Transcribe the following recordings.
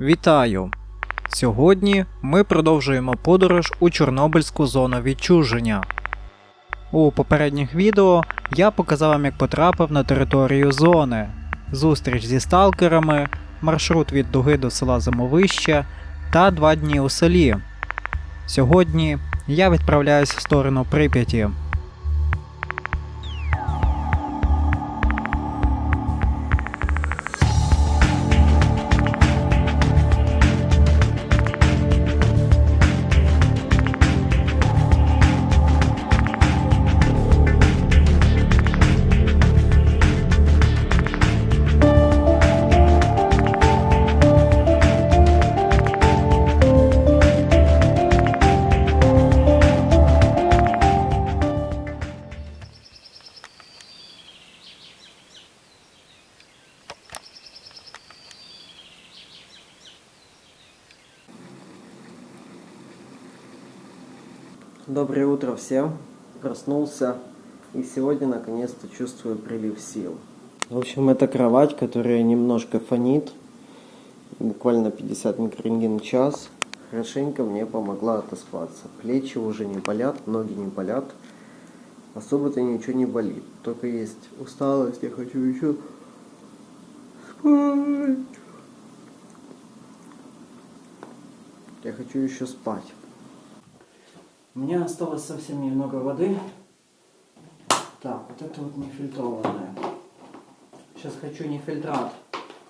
Вітаю! Сьогодні ми продовжуємо подорож у Чорнобильську зону відчуження. У попередніх відео я показав вам, як потрапив на територію зони, зустріч зі сталкерами, маршрут від дуги до села Зимовище та два дні у селі. Сьогодні я відправляюсь в сторону Прип'яті. Доброе утро всем. Проснулся и сегодня наконец-то чувствую прилив сил. В общем, это кровать, которая немножко фонит. Буквально 50 микрорентген в час. Хорошенько мне помогла отоспаться. Плечи уже не болят, ноги не болят. Особо-то ничего не болит. Только есть усталость, я хочу еще спать. Я хочу еще спать. Меня осталось совсем немного воды. Так, вот это вот нефильтрованная. Сейчас хочу не фильтрат.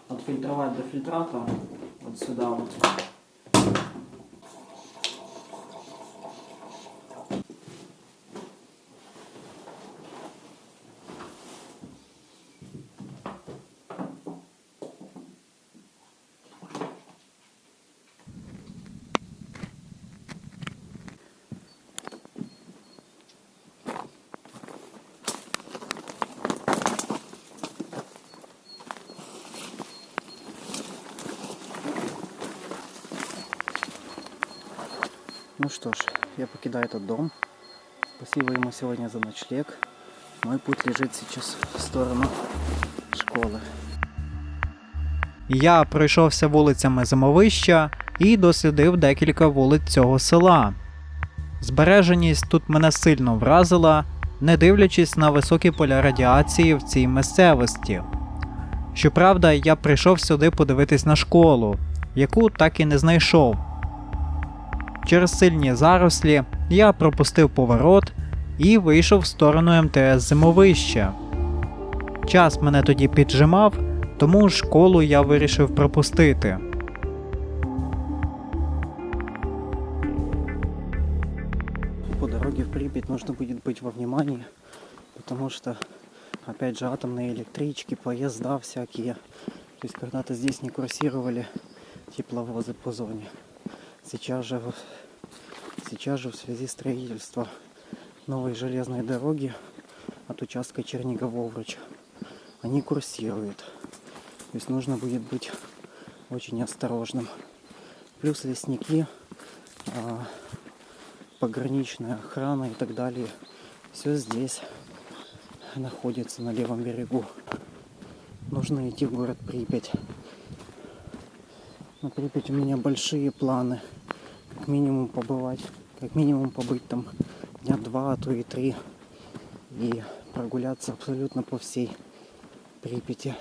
Отфильтровать до фильтрата. Вот сюда вот. Что ж, я покидаю этот дом. Спасибо ему сегодня за ночлег. Мой путь лежит сейчас в сторону школы. Я пройшовся вулицями Зимовища і дослідив декілька вулиць цього села. Збереженість тут мене сильно вразила, не дивлячись на високі поля радіації в цій місцевості. Щоправда, я прийшов сюди подивитись на школу, яку так і не знайшов. Через сильні зарослі я пропустив поворот і вийшов в сторону МТС Зимовище. Час мене тоді піджимав, тому школу я вирішив пропустити. По дороге в Припять нужно будет быть во внимании, потому что, опять же, атомные электрички, поезда всякие. То есть когда-то здесь не курсировали тепловозы по зоне. Сейчас же, сейчас же в связи строительства новой железной дороги от участка Чернигов-Овруч они курсируют. То есть нужно будет быть очень осторожным. Плюс лесники, а, пограничная охрана и так далее. Все здесь находится на левом берегу. Нужно идти в город Припять. На Припять у меня большие планы. Как минимум побывать, как минимум побыть там дня два, а то и три. И прогуляться абсолютно по всей Припяти.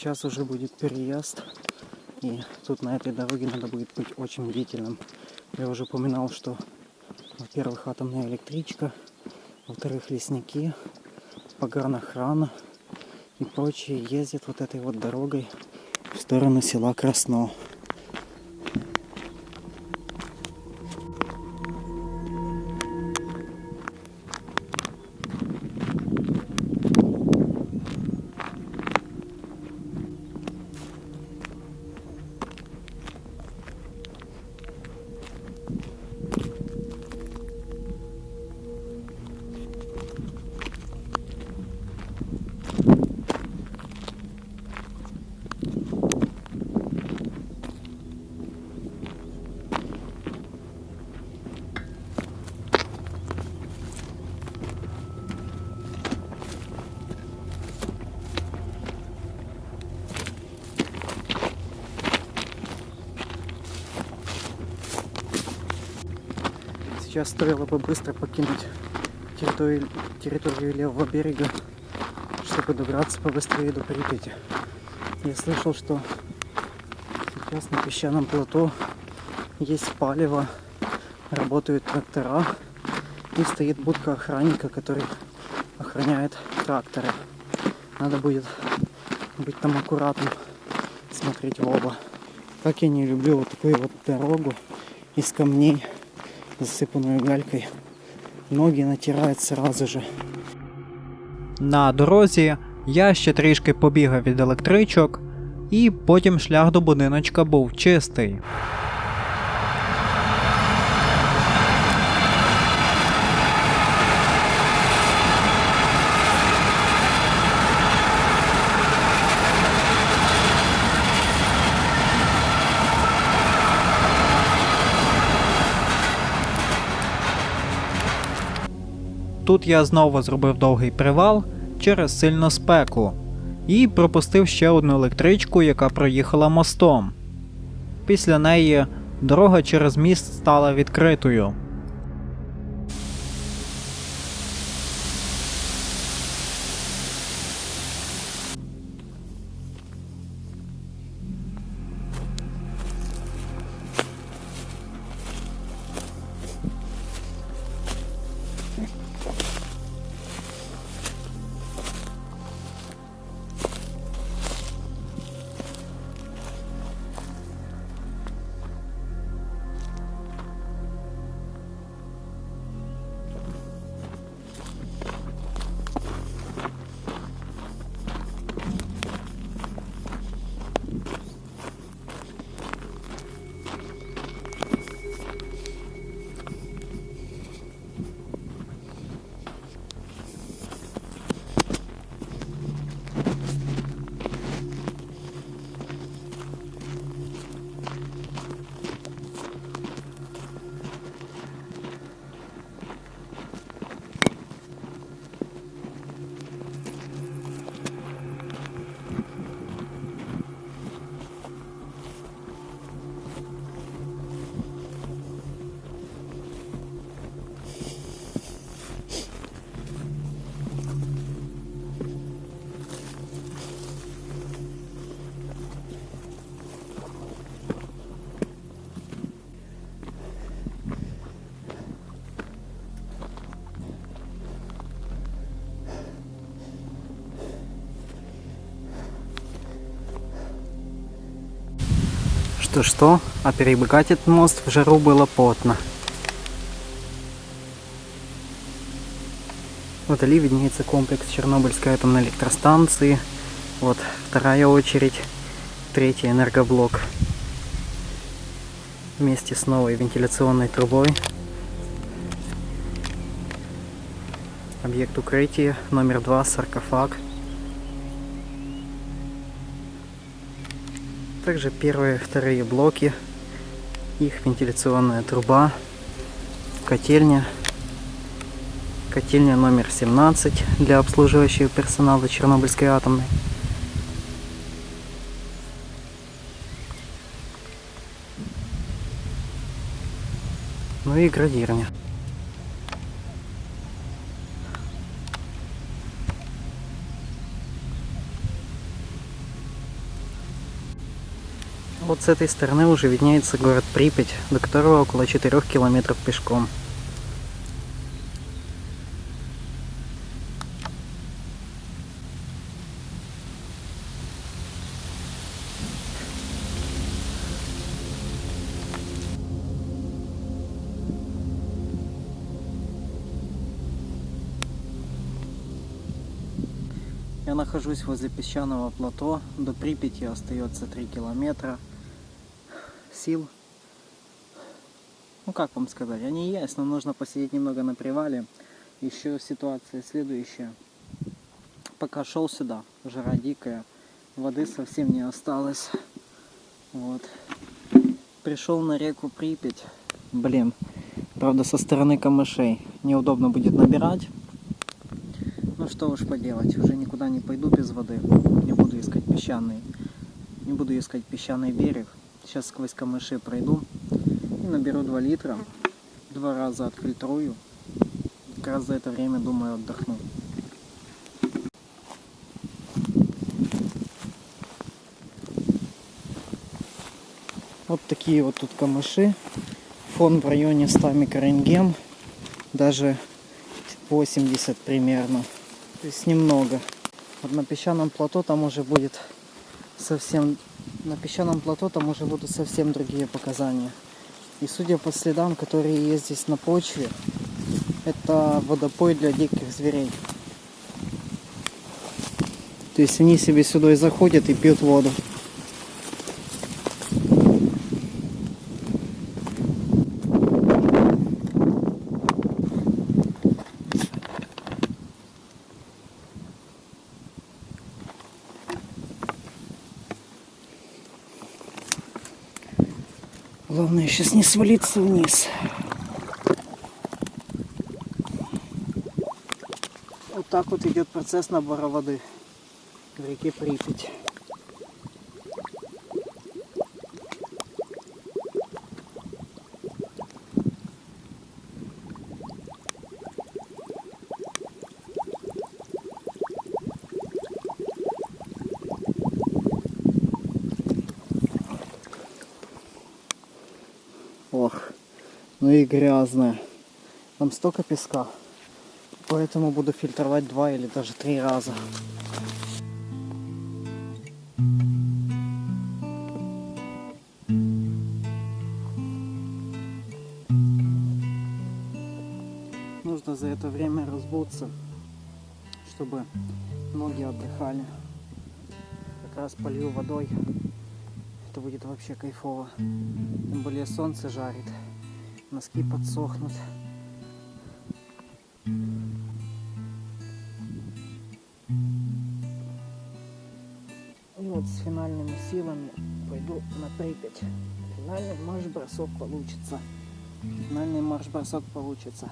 Сейчас уже будет переезд. И тут на этой дороге надо будет быть очень бдительным. Я уже упоминал, что, во-первых, атомная электричка, во-вторых, лесники, погранохрана и прочие ездят вот этой вот дорогой в сторону села Красно. Сейчас стоило бы быстро покинуть территорию, территорию левого берега, чтобы добраться побыстрее до Припяти. Я слышал, что сейчас на песчаном плато есть палево, работают трактора и стоит будка охранника, который охраняет тракторы. Надо будет быть там аккуратным, смотреть в оба. Как я не люблю вот такую вот дорогу из камней, засыпанную галькой. Ноги натирают сразу же. На дорозі я ще трішки побігав від електричок, і потім шлях до будиночка був чистий. Тут я знову зробив довгий привал через сильну спеку і пропустив ще одну електричку, яка проїхала мостом. Після неї дорога через міст стала відкритою. Что-что, а перебегать этот мост в жару было потно. Вдали виднеется комплекс Чернобыльской атомной электростанции. Вот вторая очередь, третий энергоблок. Вместе с новой вентиляционной трубой. Объект укрытия номер два, саркофаг. Также первые вторые блоки, их вентиляционная труба, котельня, котельня номер 17 для обслуживающего персонала Чернобыльской атомной. Ну и градирня. Вот с этой стороны уже виднеется город Припять, до которого около 4 километров пешком. Я нахожусь возле песчаного плато. До Припяти остается 3 километра. Сил. Ну как вам сказать, они есть, но нужно посидеть немного на привале. Еще ситуация следующая. Пока шел сюда, жара дикая, воды совсем не осталось. Вот. Пришел на реку Припять. Блин, правда со стороны камышей. Неудобно будет набирать. Ну что уж поделать, уже никуда не пойду без воды. Не буду искать песчаный. Не буду искать песчаный берег. Сейчас сквозь камыши пройду и наберу 2 литра. Два раза отфильтрую. Как раз за это время, думаю, отдохну. Вот такие вот тут камыши. Фон в районе 100 микрорентген. Даже 80 примерно. То есть немного. Вот на песчаном плато там уже будет совсем... На песчаном плато там уже будут совсем другие показания. И судя по следам, которые есть здесь на почве, это водопой для диких зверей. То есть они себе сюда и заходят и пьют воду. Главное сейчас не свалиться вниз. Вот так вот идет процесс набора воды в реке Припять. Ох, и грязная. Там столько песка. Поэтому буду фильтровать два или даже три раза. Нужно за это время разбуться, чтобы ноги отдыхали. Как раз полью водой. Это будет вообще кайфово. Тем более солнце жарит. Носки подсохнут. И вот с финальными силами пойду на Припять. Финальный марш-бросок получится. Финальный марш-бросок получится.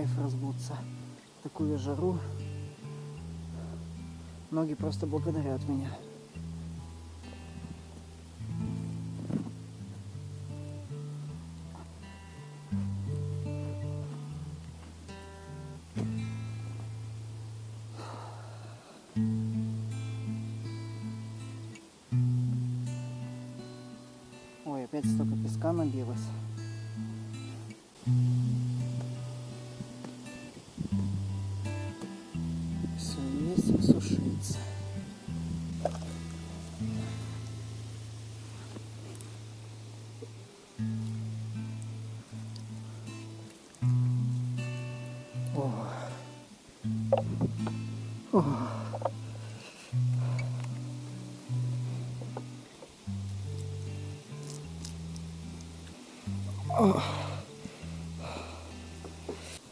Кайф разбуться. в Такую жару. Ноги просто благодарят меня.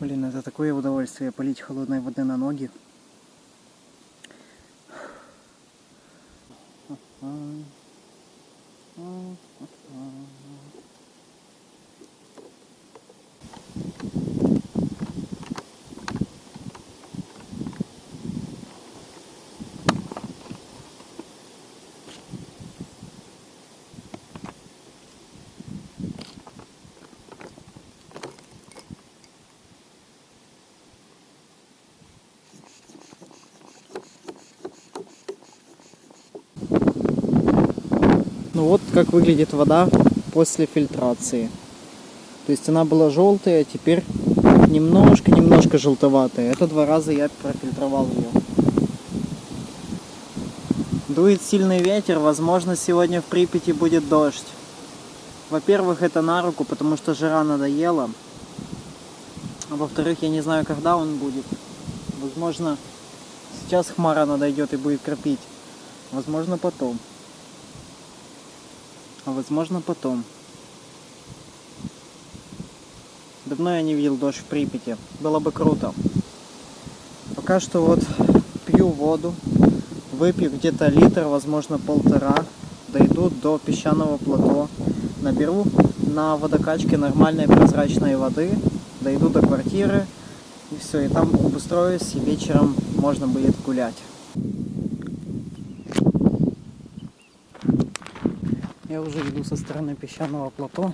Блин, это такое удовольствие полить холодной воды на ноги. Вот как выглядит вода после фильтрации. То есть она была желтая, а теперь немножко-немножко желтоватая. Это два раза я профильтровал ее. Дует сильный ветер, возможно сегодня в Припяти будет дождь. Во-первых, это на руку, потому что жара надоела. А во-вторых, я не знаю, когда он будет. Возможно, сейчас хмара надойдет и будет кропить. Возможно, потом. А возможно, потом. Давно я не видел дождь в Припяти. Было бы круто. Пока что вот пью воду. Выпью где-то литр, возможно, полтора. Дойду до песчаного плато. Наберу на водокачке нормальной прозрачной воды. Дойду до квартиры. И все, и там обустроюсь, и вечером можно будет гулять. Я уже иду со стороны песчаного плато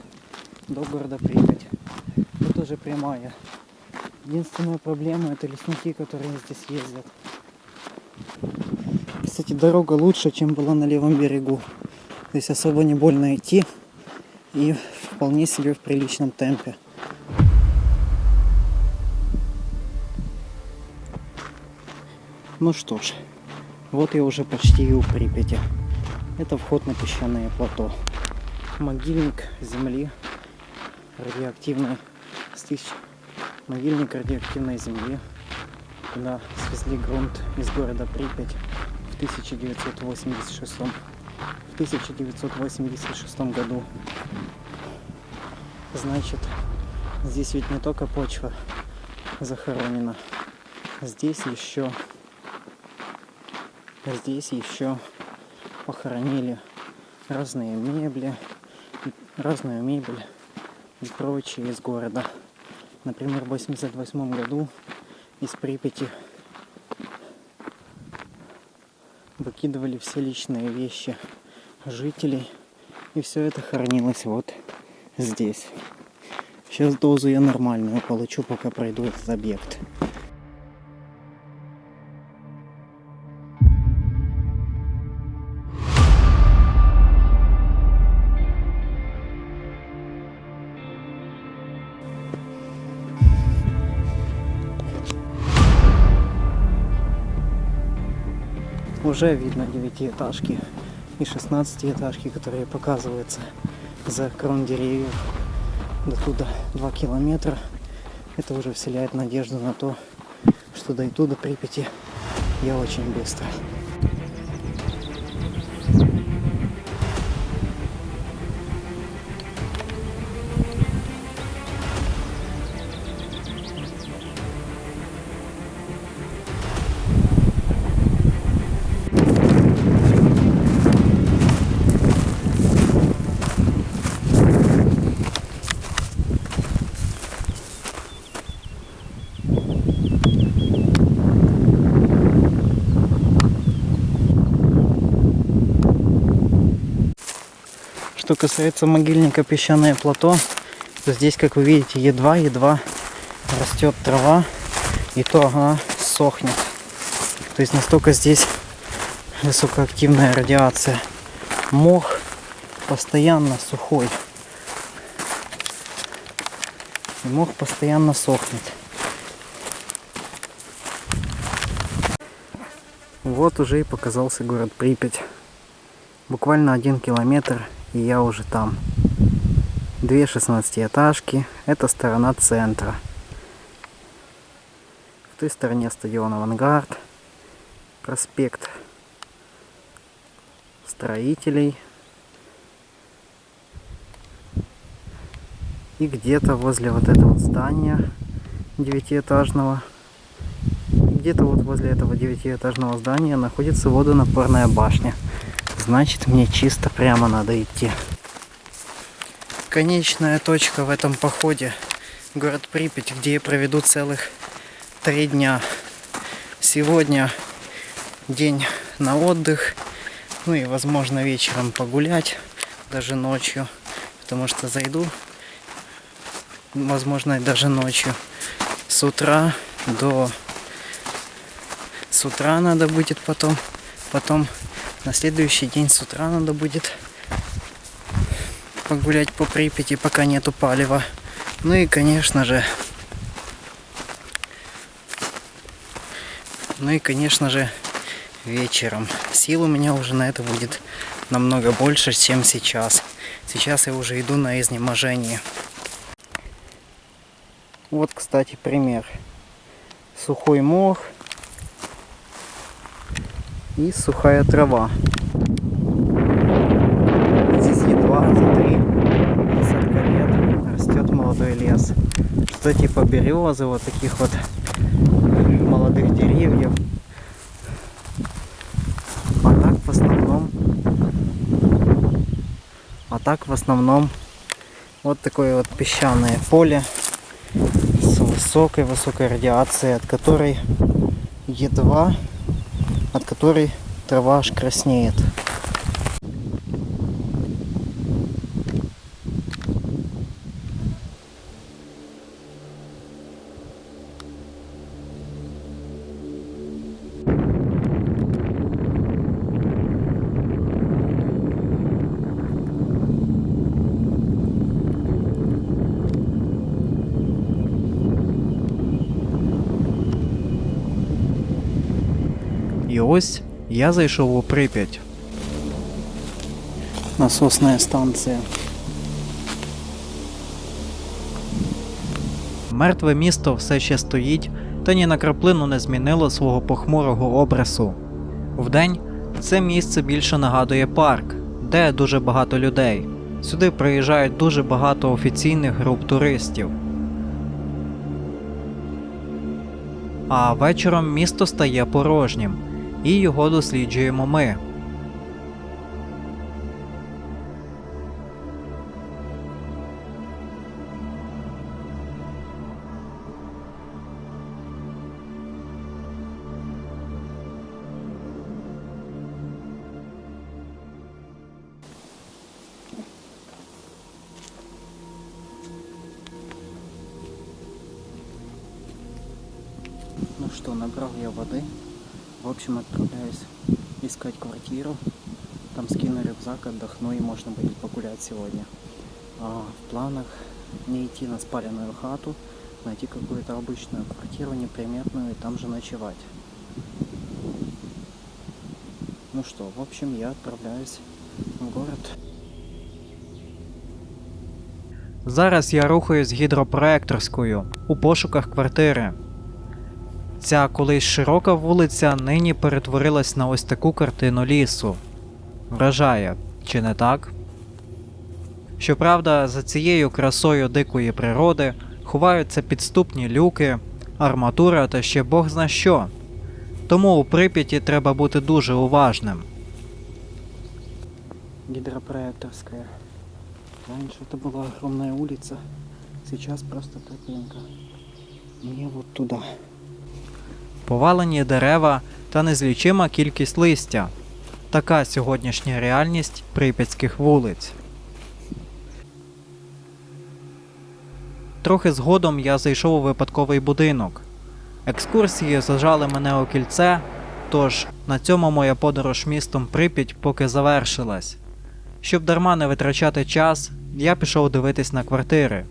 до города Припять. Тут уже прямая. Единственная проблема это лесники, которые здесь ездят. Кстати, дорога лучше, чем была на левом берегу. Здесь особо не больно идти и вполне себе в приличном темпе. Ну что ж, вот я уже почти и у Припяти. Это вход на песчаное плато. Могильник земли радиоактивной с. Могильник радиоактивной земли. Туда свезли грунт из города Припять в 1986 в 1986 году. Значит, здесь ведь не только почва захоронена. Здесь еще здесь еще похоронили разные мебли, разную мебель и прочее из города. Например, в 88 году из Припяти выкидывали все личные вещи жителей. И все это хранилось вот здесь. Сейчас дозу я нормальную получу, пока пройду этот объект. Уже видно девятиэтажки и шестнадцатиэтажки, которые показываются за крон деревьев до туда 2 километра. Это уже вселяет надежду на то, что дойду до Припяти я очень быстро. Касается могильника песчаное плато, то здесь, как вы видите, едва-едва растет трава, и то она сохнет. То есть настолько здесь высокоактивная радиация. Мох постоянно сухой. И мох постоянно сохнет. Вот уже и показался город Припять. Буквально один километр и я уже там. Две шестнадцатиэтажки. Это сторона центра. В той стороне стадион Авангард. Проспект строителей. И где-то возле вот этого здания девятиэтажного, где-то вот возле этого девятиэтажного здания находится водонапорная башня. Значит, мне чисто прямо надо идти. Конечная точка в этом походе. Город Припять, где я проведу целых три дня. Сегодня день на отдых. Ну и, возможно, вечером погулять. Даже ночью. Потому что зайду. Возможно, даже ночью. С утра до... С утра надо будет потом. Потом на следующий день с утра надо будет погулять по Припяти, пока нету палева. Ну и, конечно же, ну и, конечно же, вечером. Сил у меня уже на это будет намного больше, чем сейчас. Сейчас я уже иду на изнеможение. Вот, кстати, пример. Сухой мох, и сухая трава. Здесь едва за три десятка лет растет молодой лес. Что типа березы, вот таких вот молодых деревьев. А так в основном а так в основном вот такое вот песчаное поле с высокой-высокой радиации, от которой едва, от которой трава аж краснеет. І ось я зайшов у Прип'ять. Насосная станция. Мертве місто все ще стоїть та ні на краплину не змінило свого похмурого образу. Вдень це місце більше нагадує парк, де дуже багато людей. Сюди приїжджають дуже багато офіційних груп туристів. А вечором місто стає порожнім, і його досліджуємо ми. Ну что, набрал я воды. В общем, отправляюсь искать квартиру. Там скину рюкзак, отдохну и можно будет погулять сегодня. А в планах не идти на спаленную хату, найти какую-то обычную квартиру неприметную и там же ночевать. Ну что, в общем, я отправляюсь в город. Зараз я рухаюсь гідропроекторською у пошуках квартири. Ця колись широка вулиця нині перетворилась на ось таку картину лісу. Вражає, чи не так? Щоправда, за цією красою дикої природи ховаються підступні люки, арматура та ще Бог зна що. Тому у Прип'яті треба бути дуже уважним. Гидропроекторская. Раньше это была огромная улица, сейчас просто тропинка. Мне вот туда. Повалені дерева та незлічима кількість листя. Така сьогоднішня реальність прип'ятських вулиць. Трохи згодом я зайшов у випадковий будинок. Екскурсії зажали мене у кільце, тож на цьому моя подорож містом Прип'ять поки завершилась. Щоб дарма не витрачати час, я пішов дивитись на квартири.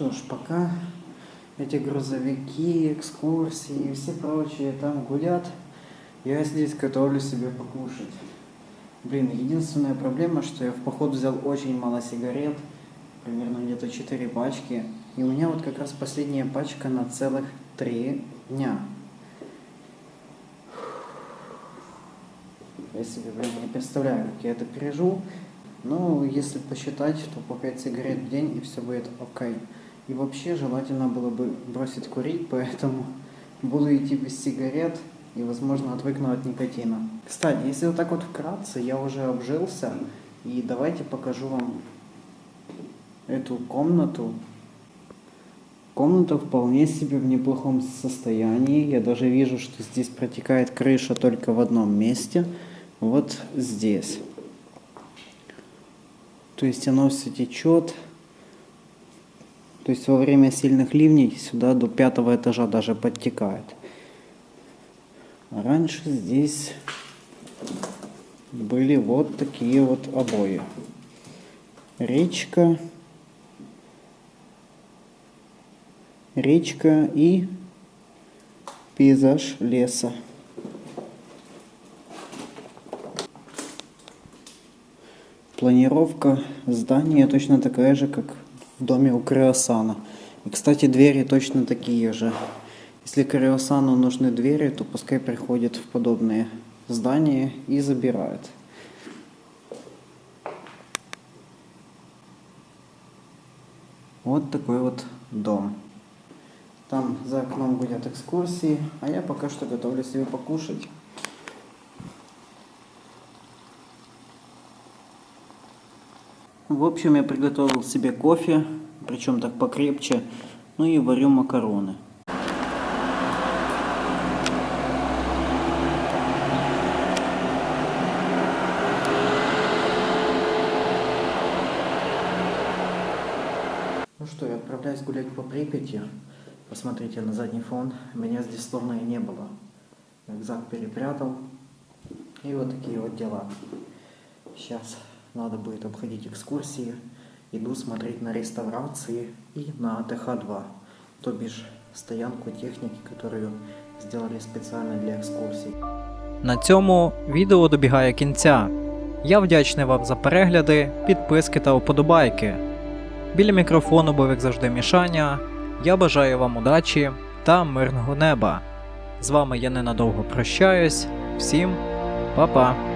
Что ж, пока эти грузовики, экскурсии и все прочие там гулят, я здесь готовлю себе покушать. Блин, единственная проблема, что я в поход взял очень мало сигарет, примерно где-то 4 пачки, и у меня вот как раз последняя пачка на целых 3 дня. Я себе, блин, не представляю, как я это переживу. Ну, если посчитать, то по 5 сигарет в день и все будет окей. И вообще желательно было бы бросить курить, поэтому буду идти без сигарет и, возможно, отвыкну от никотина. Кстати, если вот так вот вкратце, я уже обжился, и давайте покажу вам эту комнату. Комната вполне себе в неплохом состоянии. Я даже вижу, что здесь протекает крыша только в одном месте. Вот здесь. То есть оно все течет. То есть во время сильных ливней сюда до пятого этажа даже подтекает. А раньше здесь были вот такие вот обои. Речка. Речка и пейзаж леса. Планировка здания точно такая же, как в доме у Криосана. И, кстати, двери точно такие же. Если Криосану нужны двери, то пускай приходит в подобные здания и забирает. Вот такой вот дом. Там за окном гудят экскурсии, а я пока что готовлю себе покушать. В общем, я приготовил себе кофе, причем так покрепче, ну и варю макароны. Ну что, я отправляюсь гулять по Припяти. Посмотрите на задний фон. Меня здесь словно и не было. Рюкзак перепрятал. И вот такие вот дела. Сейчас надо будет обходить экскурсии. Иду смотреть на реставрации и на ТХ-2. То бишь стоянку техники, которую сделали специально для екскурсій. На цьому відео добігає кінця. Я вдячний вам за перегляди, підписки та вподобайки. Біля мікрофону був як завжди Мішаня. Я бажаю вам удачі та мирного неба. З вами я ненадовго прощаюсь. Всім па-па!